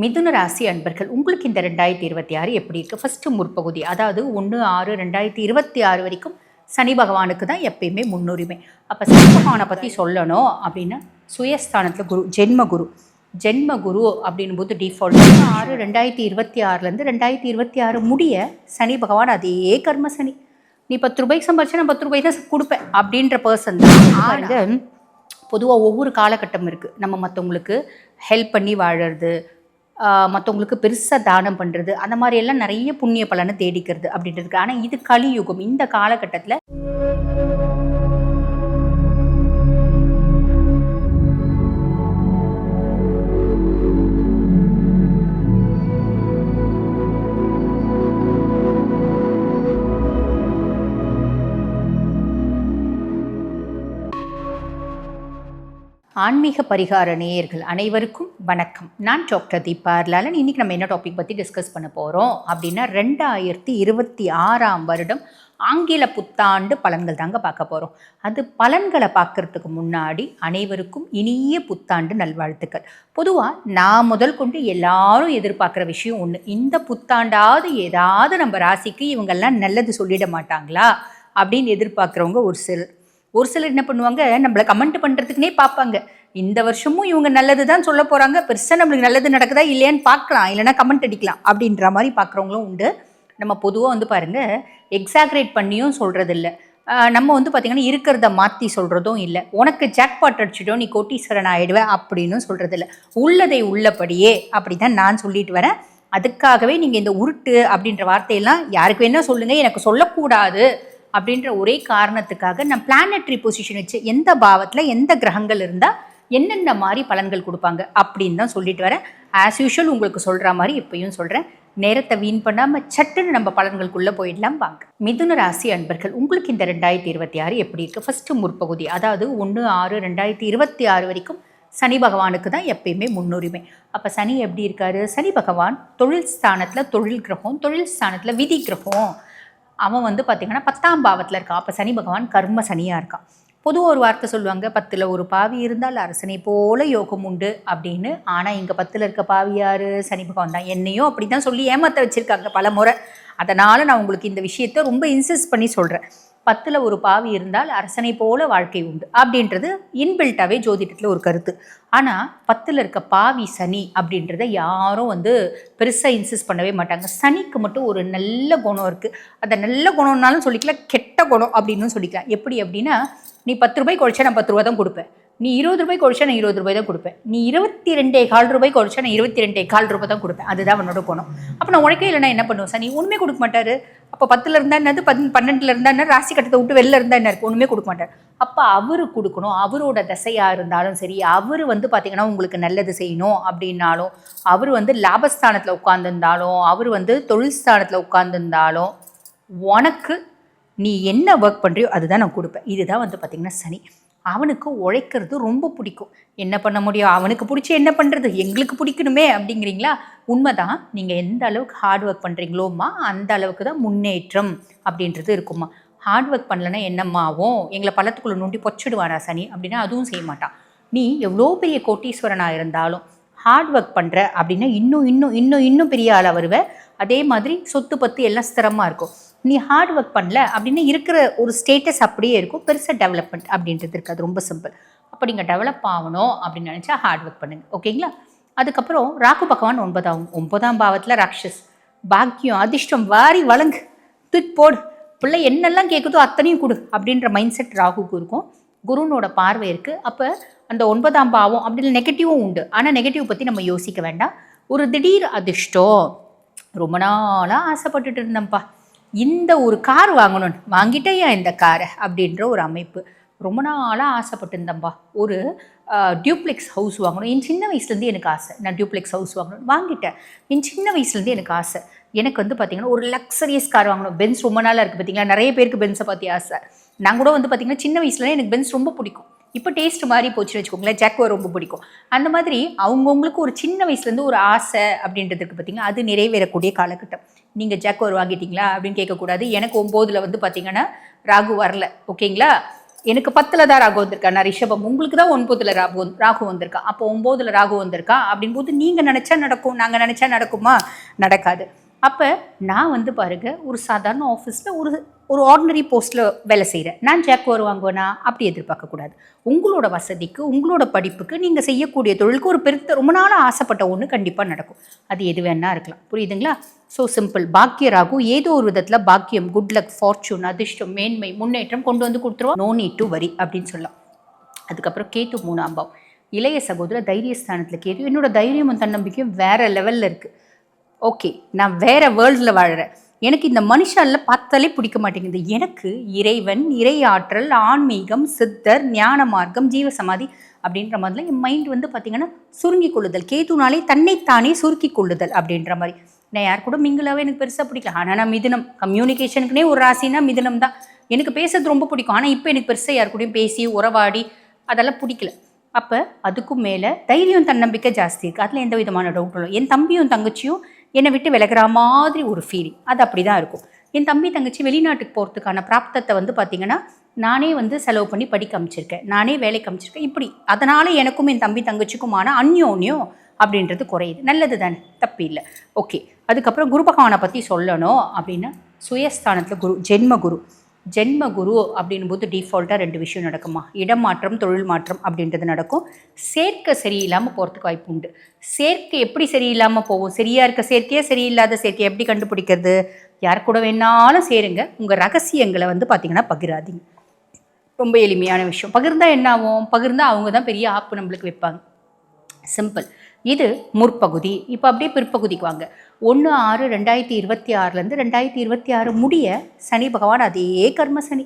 மிதுன ராசி அன்பர்கள் உங்களுக்கு இந்த ரெண்டாயிரத்தி இருபத்தி ஆறு எப்படி இருக்குது ஃபஸ்ட்டு முற்பகுதி அதாவது ஒன்று ஆறு ரெண்டாயிரத்தி இருபத்தி ஆறு வரைக்கும் சனி பகவானுக்கு தான் எப்பயுமே முன்னுரிமை. அப்போ சனி பகவானை பற்றி சொல்லணும் அப்படின்னா சுயஸ்தானத்தில் குரு ஜென்ம குரு. ஜென்ம குரு அப்படின்னும் போது டிஃபால்ட் ஆறு ரெண்டாயிரத்தி இருபத்தி ஆறுலேருந்து ரெண்டாயிரத்தி இருபத்தி ஆறு முடிய சனி பகவான் அதே கர்ம சனி. நீ பத்து ரூபாய்க்கு சம்பாரிச்சா நான் பத்து ரூபாய் தான் கொடுப்பேன் அப்படின்ற பர்சன் தான். பொதுவாக ஒவ்வொரு காலகட்டம் இருக்குது நம்ம மற்றவங்களுக்கு ஹெல்ப் பண்ணி வாழறது மற்றவங்களுக்கு பெருசாக தானம் பண்ணுறது அந்த மாதிரி எல்லாம் நிறைய புண்ணிய பலனை தேடிக்கிறது அப்படின்றதுக்கு ஆனால் இது கலியுகம். இந்த காலகட்டத்தில் ஆன்மீக பரிகார நேயர்கள் அனைவருக்கும் வணக்கம். நான் டாக்டர் தீபா லாலன் இன்னைக்கு நம்ம என்ன டாபிக் பற்றி டிஸ்கஸ் பண்ண போகிறோம் அப்படின்னா ரெண்டாயிரத்தி இருபத்தி ஆறாம் வருடம் ஆங்கில புத்தாண்டு பலன்கள் தாங்க பார்க்க போகிறோம் அது பலன்களை பார்க்கறதுக்கு முன்னாடி அனைவருக்கும் இனிய புத்தாண்டு நல்வாழ்த்துக்கள். பொதுவாக நான் முதல் கொண்டு எல்லாரும் எதிர்பார்க்குற விஷயம் ஒன்று இந்த புத்தாண்டாவது ஏதாவது நம்ம ராசிக்கு இவங்கெல்லாம் நல்லது சொல்லிட மாட்டாங்களா? அப்படின்னு எதிர்பார்க்குறவங்க ஒரு சிலர். ஒரு சிலர் என்ன பண்ணுவாங்க நம்மளை கமெண்ட் பண்ணுறதுக்குனே பார்ப்பாங்க. இந்த வருஷமும் இவங்க நல்லது தான் சொல்ல போகிறாங்க பெருசாக நம்மளுக்கு நல்லது நடக்குதா இல்லையான்னு பார்க்கலாம். இல்லைனா கமெண்ட் அடிக்கலாம் அப்படின்ற மாதிரி பார்க்குறவங்களும் உண்டு. நம்ம பொதுவாக வந்து பாருங்கள் எக்ஸாக்ரேட் பண்ணியும் சொல்கிறதில்ல நம்ம வந்து பார்த்திங்கன்னா இருக்கிறத மாற்றி சொல்கிறதும் இல்லை. உனக்கு ஜாக்பாட் அடிச்சிட்டோம் நீ கோட்டீஸ்வரன் ஆகிடுவேன் அப்படின்னு சொல்கிறதில்ல உள்ளதை உள்ளபடியே அப்படி தான் நான் சொல்லிட்டு வரேன். அதுக்காகவே நீங்கள் இந்த உருட்டு அப்படின்ற வார்த்தையெல்லாம் யாருக்கு வேணால் சொல்லுங்கள் எனக்கு சொல்லக்கூடாது. அப்படின்ற ஒரே காரணத்துக்காக நான் பிளானட்ரி பொசிஷன் வச்சு எந்த பாவத்தில் எந்த கிரகங்கள் இருந்தால் என்னென்ன மாதிரி பலன்கள் கொடுப்பாங்க அப்படின்னு தான் சொல்லிட்டு வரேன். ஆஸ் யூஷுவல் உங்களுக்கு சொல்கிற மாதிரி இப்பயும் சொல்கிறேன் நேரத்தை வீண் பண்ணாமல் சட்டுன்னு நம்ம பலன்களுக்குள்ளே போயிடலாம் வாங்க. மிதுன ராசி அன்பர்கள் உங்களுக்கு இந்த ரெண்டாயிரத்தி இருபத்தி ஆறு எப்படி இருக்குது ஃபஸ்ட்டு முற்பகுதி அதாவது ஒன்று ஆறு ரெண்டாயிரத்தி இருபத்தி ஆறு வரைக்கும் சனி பகவானுக்கு தான் எப்பயுமே முன்னுரிமை. அப்போ சனி எப்படி இருக்காரு? சனி பகவான் தொழில் ஸ்தானத்தில் தொழில் கிரகம் தொழில் ஸ்தானத்தில் விதி கிரகம். அவன் வந்து பார்த்திங்கன்னா பத்தாம் பாவத்தில் இருக்கான் அப்போ சனி பகவான் கர்ம சனியாக இருக்கான் பொதுவாக ஒரு வார்த்தை சொல்லுவாங்க பத்தில் ஒரு பாவி இருந்தால் அரசனை போல யோகம் உண்டு அப்படின்னு. ஆனால் இங்கே பத்தில் இருக்க பாவி யார்? சனி பகவான் தான். என்னையும் அப்படி தான் சொல்லி ஏமாற்ற வச்சுருக்காங்க பல முறை அதனால் நான் உங்களுக்கு இந்த விஷயத்த ரொம்ப இன்சிஸ்ட் பண்ணி சொல்கிறேன் பத்தில் ஒரு பாவி இருந்தால் அரசனை போல வாழ்க்கை உண்டு அப்படின்றது இன்பில்ட்டாகவே ஜோதிடத்தில் ஒரு கருத்து. ஆனால் பத்தில் இருக்க பாவி சனி அப்படின்றத யாரும் வந்து பெருசாக இன்சிஸ்ட் பண்ணவே மாட்டாங்க. சனிக்கு மட்டும் ஒரு நல்ல குணம் இருக்குது அந்த நல்ல குணம்னாலும் சொல்லிக்கலாம் கெட்ட குணம் அப்படின்னு சொல்லிக்கலாம். எப்படி அப்படின்னா நீ பத்து ரூபாய் குறைச்சா நான் பத்து ரூபா தான் கொடுப்பேன். நீ இருபது ரூபாய் குறைச்சா நான் இருபது ரூபாய் தான் கொடுப்பேன். நீ இருபத்தி ரெண்டே கால் ரூபாய் குறைச்சா நான் இருபத்தி ரெண்டே கால் ரூபாய் தான் கொடுப்பேன். அதுதான் அவனோட குணம். அப்போ நான் உனக்கே இல்லைனா என்ன பண்ணுவேன்? சார் நீ ஒன்றுமே கொடுக்க மாட்டார். அப்போ பத்தில் இருந்தா என்னது? பன் பன்னெண்டில் இருந்தால் என்ன? ராசி கட்டத்தை விட்டு வெளில இருந்தால் என்ன இருக்கு? ஒன்றுமே கொடுக்க மாட்டார். அப்போ அவரு கொடுக்கணும். அவரோட தசையாக இருந்தாலும் சரி அவர் வந்து பார்த்திங்கன்னா உங்களுக்கு நல்லது செய்யணும் அப்படின்னாலும் அவர் வந்து லாபஸ்தானத்தில் உட்காந்துருந்தாலும் அவர் வந்து தொழில் ஸ்தானத்தில் உட்காந்துருந்தாலும் உனக்கு நீ என்ன ஒர்க் பண்ணுறியோ அதுதான் நான் கொடுப்பேன். இதுதான் வந்து பார்த்திங்கன்னா சனி. அவனுக்கு உழைக்கிறது ரொம்ப பிடிக்கும். என்ன பண்ண முடியும்? அவனுக்கு பிடிச்சி என்ன பண்ணுறது எங்களுக்கு பிடிக்கணுமே அப்படிங்கிறீங்களா? உண்மைதான். நீங்கள் எந்த அளவுக்கு ஹார்ட் ஒர்க் பண்ணுறீங்களோம்மா அந்த அளவுக்கு தான் முன்னேற்றம் அப்படின்றது இருக்குமா ஹார்ட் ஒர்க் பண்ணலன்னா என்னம்மாவும் எங்களை பள்ளத்துக்குள்ளே நோண்டி பொச்சிடுவானா சனி? அப்படின்னா அதுவும் செய்ய மாட்டான். நீ எவ்வளோ பெரிய கோட்டீஸ்வரனாக இருந்தாலும் ஹார்ட் ஒர்க் பண்ணுற அப்படின்னா இன்னும் இன்னும் இன்னும் இன்னும் பெரிய ஆளாக வருவேன் அதே மாதிரி சொத்து பத்து எல்லாம் ஸ்திரமாக இருக்கும். நீ ஹார்ட் ஒர்க் பண்ணல அப்படின்னு இருக்கிற ஒரு ஸ்டேட்டஸ் அப்படியே இருக்கும். பெருசாக டெவலப்மெண்ட் அப்படின்றது இருக்குது. அது ரொம்ப சிம்பிள் அப்போ நீங்கள் டெவலப் ஆகணும் அப்படின்னு நினச்சா ஹார்ட் ஒர்க் பண்ணுங்க. ஓகேங்களா அதுக்கப்புறம் ராகு பகவான் ஒன்பதாம் ஒன்பதாம் பாவத்தில் ராட்சஸ். பாக்கியம் அதிர்ஷ்டம் வாரி வழங்கு. தூக்கி போடு. பிள்ளை என்னெல்லாம் கேட்குதோ அத்தனையும் கொடு அப்படின்ற மைண்ட் செட் ராகுக்கு இருக்கும். குருனோட பார்வை இருக்குது அப்போ அந்த ஒன்பதாம் பாவம் அப்படின்னு நெகட்டிவும் உண்டு. ஆனால் நெகட்டிவ் பற்றி நம்ம யோசிக்க வேண்டாம். ஒரு திடீர் அதிர்ஷ்டம். ரொம்ப நாளாக ஆசைப்பட்டுட்டு இருந்தேன்ப்பா. இந்த ஒரு கார் வாங்கணும் வாங்கிட்டேயா இந்த காரை அப்படின்ற ஒரு அமைப்பு. ரொம்ப நாளாக ஆசைப்பட்டிருந்தேன்ப்பா ஒரு டியூப்ளெக்ஸ் ஹவுஸ் வாங்கணும். என் சின்ன வயசுலேருந்து எனக்கு ஆசை. நான் டியூப்ளெக்ஸ் ஹவுஸ் வாங்கணும் வாங்கிட்டேன். என் சின்ன வயசுலேருந்து எனக்கு ஆசை. எனக்கு வந்து பார்த்திங்கன்னா ஒரு லக்ஸரியஸ் கார் வாங்கணும். பென்ஸ் ரொம்ப நாளாக இருக்குது பார்த்தீங்களா நிறைய பேருக்கு பென்ஸை பற்றி ஆசை. நான் கூட வந்து பார்த்திங்கன்னா சின்ன வயசுல எனக்கு பென்ஸ் ரொம்ப பிடிக்கும். இப்போ டேஸ்ட் மாதிரி போச்சுன்னு வச்சுக்கோங்களேன் ஜாக்கோ ரொம்ப பிடிக்கும். அந்த மாதிரி அவங்கவுங்களுக்கு ஒரு சின்ன வயசுலேருந்து ஒரு ஆசை அப்படின்றதுக்கு பார்த்தீங்கன்னா அது நிறைவேறக்கூடிய காலகட்டம். நீங்கள் ஜாக்கோர் வாங்கிட்டீங்களா அப்படின்னு கேட்கக்கூடாது. எனக்கு ஒம்போதில் வந்து பார்த்தீங்கன்னா ராகு வரல. ஓகேங்களா? எனக்கு பத்தில் தான் ராகு வந்திருக்கா. நான் ரிஷபம். உங்களுக்கு தான் ஒன்பதில் ராகு வந் ராகு வந்திருக்கா. அப்போ ஒம்போதில் ராகு வந்திருக்கா அப்படின் போது நீங்கள் நினச்சா நடக்கும். நாங்கள் நினச்சா நடக்குமா? நடக்காது. அப்போ நான் வந்து பாருங்க ஒரு சாதாரண ஆஃபீஸில் ஒரு ஒரு ஆர்டினரி போஸ்ட்டில் வேலை செய்கிறேன் நான் ஜாக்குவர் வாங்குவேனா அப்படி எதிர்பார்க்கக்கூடாது உங்களோட வசதிக்கு உங்களோட படிப்புக்கு நீங்கள் செய்யக்கூடிய தொழிலுக்கு ஒரு பெருத்த ரொம்ப நாளாக ஆசைப்பட்ட ஒன்று கண்டிப்பாக நடக்கும். அது எது வேணா இருக்கலாம். புரியுதுங்களா? ஸோ சிம்பிள் பாக்கியராகும் ஏதோ ஒரு விதத்தில் பாக்கியம் குட் லக் ஃபார்ச்சூன் அதிர்ஷ்டம் மேன்மை முன்னேற்றம் கொண்டு வந்து கொடுத்துருவோம் நோ நீட் டு வரி அப்படின்னு சொல்லலாம். அதுக்கப்புறம் கேத்து மூணாம்பாவம் இளைய சகோதர தைரிய ஸ்தானத்தில் கேட்டு என்னோட தைரியமும் தன்னம்பிக்கையும் வேறு லெவலில் இருக்குது ஓகே நான் வேற வேர்ல்டில் வாழ்கிறேன் எனக்கு இந்த மனுஷாலில் பார்த்தாலே பிடிக்க மாட்டேங்குது. எனக்கு இறைவன் இறை ஆற்றல் ஆன்மீகம் சித்தர் ஞான மார்க்கம் ஜீவசமாதி அப்படின்ற மாதிரிலாம் என் மைண்ட் வந்து பார்த்திங்கன்னா சுருங்கி கொள்ளுதல். கேத்துனாலே தன்னைத்தானே சுருக்கி கொள்ளுதல் அப்படின்ற மாதிரி. நான் யார் கூட மிங்கிளாவே எனக்கு பெருசாக பிடிக்கல. ஆனால் நான் மிதுனம். கம்யூனிகேஷனுக்குனே ஒரு ராசினா மிதுனம் தான். எனக்கு பேசுறது ரொம்ப பிடிக்கும். ஆனால் இப்போ எனக்கு பெருசாக யார் கூடயும் பேசி உறவாடி அதெல்லாம் பிடிக்கல. அப்போ அதுக்கும் மேலே தைரியம் தன்னம்பிக்கை ஜாஸ்தி இருக்குது அதில் எந்த விதமான டவுட்டும் இல்லை. என் தம்பியும் தங்கச்சியும் என்னை விட்டு விலகிற மாதிரி ஒரு ஃபீலிங் அது அப்படி தான் இருக்கும். என் தம்பி தங்கச்சி வெளிநாட்டுக்கு போகிறதுக்கான பிராப்தத்தை வந்து பார்த்திங்கன்னா நானே வந்து செலவு பண்ணி படிக்க அமைச்சிருக்கேன். நானே வேலைக்கு அமைச்சிருக்கேன். இப்படி. அதனால் எனக்கும் என் தம்பி தங்கச்சிக்குமான அந்யோன்யம் அப்படின்றது குறையுது. நல்லது தானே? தப்பு இல்லை. ஓகே அதுக்கப்புறம் குரு பகவானை பற்றி சொல்லணும் அப்படின்னா சுயஸ்தானத்தில் குரு ஜென்ம குரு. ஜென்ம குரு அப்படின்போது டிஃபால்ட்டாக ரெண்டு விஷயம் நடக்குமா? இடம் மாற்றம் தொழில் மாற்றம் அப்படின்றது நடக்கும். சேர்க்கை சரியில்லாமல் போகிறதுக்கு வாய்ப்பு உண்டு. சேர்க்கை எப்படி சரியில்லாமல் போகும்? சரியாக இருக்க சேர்க்கையா சரியில்லாத சேர்க்கையை? எப்படி கண்டுபிடிக்கிறது? யார் கூட வேணாலும் சேருங்க. உங்கள் ரகசியங்களை வந்து பார்த்தீங்கன்னா பகிராதீங்க. ரொம்ப எளிமையான விஷயம். பகிர்ந்தால் என்ன ஆகும்? பகிர்ந்தால் அவங்க தான் பெரிய ஆப்பு நம்மளுக்கு வைப்பாங்க. சிம்பிள் இது முற்பகுதி. இப்போ அப்படியே பிற்பகுதிக்கு வாங்க. ஒன்று ஆறு ரெண்டாயிரத்தி இருபத்தி ஆறுலேருந்து ரெண்டாயிரத்தி இருபத்தி ஆறு முடிய சனி பகவான் அதே கர்ம சனி.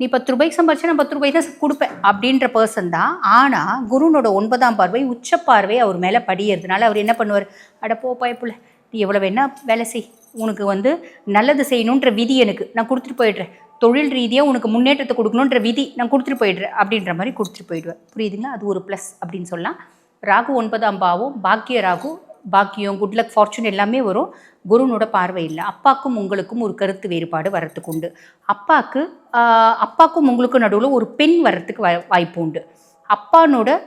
நீ பத்து ரூபாய்க்கு சம்பாரிச்சா நான் பத்து ரூபாய் தான் கொடுப்பேன் அப்படின்ற பர்சன் தான். ஆனால் குருனோட ஒன்பதாம் பார்வை உச்ச பார்வை அவர் மேலே படியறதுனால அவர் என்ன பண்ணுவார்? அட போ பயப்புல நீ எவ்வளோ வேணால் வேலை செய். உனக்கு வந்து நல்லது செய்யணுன்ற விதி எனக்கு. நான் கொடுத்துட்டு போயிடுறேன். தொழில் ரீதியாக உனக்கு முன்னேற்றத்தை கொடுக்கணுன்ற விதி நான் கொடுத்துட்டு போயிடுறேன் அப்படின்ற மாதிரி கொடுத்துட்டு போயிடுவேன். புரியுதுங்களா? அது ஒரு ப்ளஸ் அப்படின்னு சொல்லலாம். ராகு ஒன்பதாம் பாவம் பாக்கிய ராகு பாக்கியம் குட் லக் ஃபார்ச்சூன் எல்லாமே வரும். குருனோட பார்வை இல்லை. அப்பாக்கும் உங்களுக்கும் ஒரு கருத்து வேறுபாடு வரத்துக்கு உண்டு. அப்பாவுக்கு அப்பாக்கும் உங்களுக்கும் நடுவில் ஒரு பெண் வரத்துக்கு வா- வாய்ப்பு உண்டு. அப்பானோட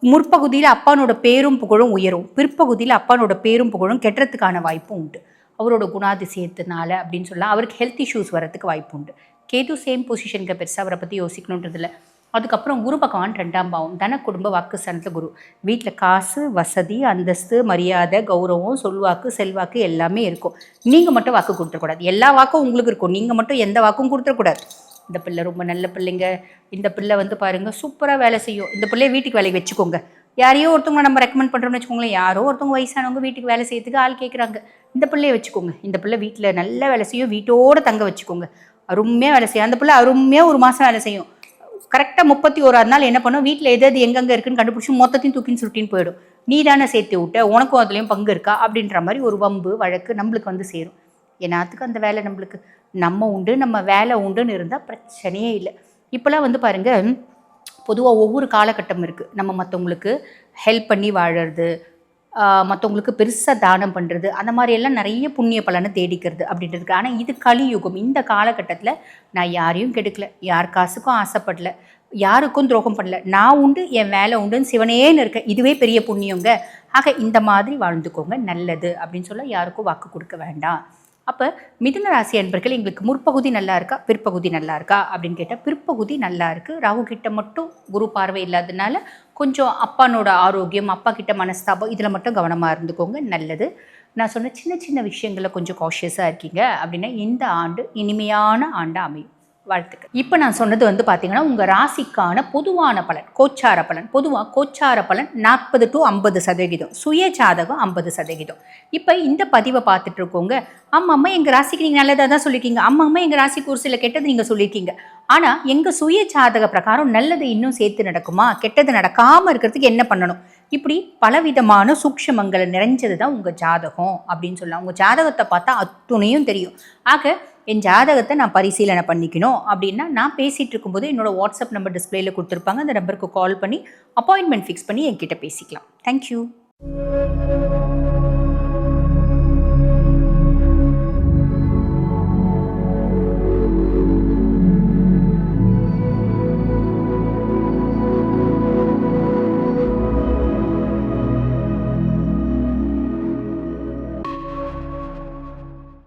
முற்பகுதியில் அப்பானோட பேரும் புகழும் உயரும். பிற்பகுதியில் அப்பானோட பேரும் புகழும் கெட்டுறதுக்கான வாய்ப்பும் உண்டு. அவரோட குணாதிசயத்தினால அப்படின்னு சொல்லலாம். அவருக்கு ஹெல்த் இஷ்யூஸ் வரத்துக்கு வாய்ப்பு உண்டு. கேது சேம் பொசிஷனுக்கு பெருசாக அவரை பற்றி யோசிக்கணுன்றதில்லை. அதுக்கப்புறம் குரு பகவான் ரெண்டாம் பாவம். தன குடும்ப வாக்கு சனத்தில் குரு. வீட்டில் காசு வசதி அந்தஸ்து மரியாதை கௌரவம் சொல்வாக்கு செல்வாக்கு எல்லாமே இருக்கும். நீங்கள் மட்டும் வாக்கு கொடுத்துடக்கூடாது எல்லா வாக்கும் உங்களுக்கு இருக்கும். நீங்கள் மட்டும் எந்த வாக்கும் கொடுத்துடக்கூடாது இந்த பிள்ளை ரொம்ப நல்ல பிள்ளைங்க. இந்த பிள்ளை வந்து பாருங்க சூப்பராக வேலை செய்யும். இந்த பிள்ளைய வீட்டுக்கு வேலைக்கு வச்சுக்கோங்க. யாரையோ ஒருத்தவங்க நம்ம ரெக்கமெண்ட் பண்ணுறோம்னு வச்சுக்கோங்களேன். யாரோ ஒருத்தவங்க வயசானவங்க வீட்டுக்கு வேலை செய்யறதுக்கு ஆள் கேட்குறாங்க இந்த பிள்ளைய வச்சுக்கோங்க. இந்த பிள்ளை வீட்டில் நல்ல வேலை செய்யும். வீட்டோட தங்க வச்சுக்கோங்க. அருமையாக வேலை செய்யும். அந்த பிள்ளை அருமையாக ஒரு மாதம் வேலை செய்யும். கரெக்டாக முப்பத்தி ஓராது நாள் என்ன பண்ணும்? வீட்டில் எது எது எங்கெங்கே இருக்குன்னு கண்டுபிடிச்சி மொத்தத்தையும் தூக்கின்னு சுட்டின்னு போயிடும். நீ தானே சேர்த்து விட்ட உனக்கும் அதுலேயும் பங்கு இருக்கா? அப்படின்ற மாதிரி ஒரு வம்பு வழக்கு நம்மளுக்கு வந்து சேரும். என்னத்துக்கு அந்த வேலை நம்மளுக்கு? நம்ம உண்டு நம்ம வேலை உண்டுன்னு இருந்தால் பிரச்சனையே இல்லை. இப்போலாம் வந்து பாருங்கள் பொதுவாக ஒவ்வொரு காலகட்டம் இருக்குது நம்ம மற்றவங்களுக்கு ஹெல்ப் பண்ணி வாழறது மற்றவங்களுக்கு பெருசாக தானம் பண்ணுறது அந்த மாதிரி எல்லாம் நிறைய புண்ணிய பலனை தேடிக்கிறது அப்படின்றதுக்கு ஆனால் இது கலியுகம். இந்த காலகட்டத்தில் நான் யாரையும் கெடுக்கல. யார் காசுக்கும் ஆசைப்படல. யாருக்கும் துரோகம் பண்ணல. நான் உண்டு என் வேலை உண்டுன்னு சிவனேன்னு இருக்கேன் இதுவே பெரிய புண்ணியங்க. ஆக இந்த மாதிரி வாழ்ந்துக்கோங்க. நல்லது அப்படின்னு சொல்ல யாருக்கும் வாக்கு கொடுக்க வேண்டாம். அப்போ மிதுன ராசி அன்பர்கள் எங்களுக்கு முற்பகுதி நல்லா இருக்கா? பிற்பகுதி நல்லா இருக்கா? அப்படின்னு கேட்டால் பிற்பகுதி நல்லா இருக்குது ராகு கிட்ட மட்டும் குரு பார்வை இல்லாததுனால கொஞ்சம் அப்பானோட ஆரோக்கியம் அப்பா கிட்ட மனஸ்தாபம் இதில் மட்டும் கவனமாக இருந்துக்கோங்க. நல்லது. நான் சொன்ன சின்ன சின்ன விஷயங்களில் கொஞ்சம் காஷியஸாக இருக்கீங்க அப்படின்னா இந்த ஆண்டு இனிமையான ஆண்டாக அமையும். வாழ்த்துக்கள். இப்போ நான் சொன்னது வந்து பார்த்தீங்கன்னா உங்கள் ராசிக்கான பொதுவான பலன் கோச்சார பலன் பொதுவாக கோச்சார பலன் நாற்பது டு ஐம்பது சதவிகிதம் சுய ஜாதகம் ஐம்பது சதவிகிதம் இப்போ இந்த பதிவை பார்த்துட்டு இருக்கோங்க. அம்மா அம்மா எங்கள் ராசிக்கு நீங்கள் நல்லதாக தான் சொல்லியிருக்கீங்க அம்மா அம்மா எங்கள் ராசிக்கு ஒரு சில கெட்டது நீங்கள் சொல்லியிருக்கீங்க ஆனால் எங்கள் சுய ஜாதக பிரகாரம் நல்லது இன்னும் சேர்த்து நடக்குமா? கெட்டது நடக்காமல் இருக்கிறதுக்கு என்ன பண்ணணும்? இப்படி பலவிதமான சூக்ஷமங்களை நிறைஞ்சது தான் உங்கள் ஜாதகம் அப்படின்னு சொல்லலாம். உங்கள் ஜாதகத்தை பார்த்தா அத்துணையும் தெரியும். ஆக என் ஜாதகத்தை நான் பரிசீலனை பண்ணிக்கணும் அப்படின்னா நான் பேசிகிட்டு இருக்கும்போது என்னோடய வாட்ஸ்அப் நம்பர் டிஸ்பிளேயில் கொடுத்துருப்பாங்க. அந்த நம்பருக்கு கால் பண்ணி அப்பாயின்மெண்ட் ஃபிக்ஸ் பண்ணி என்கிட்ட பேசிக்கலாம். தேங்க்யூ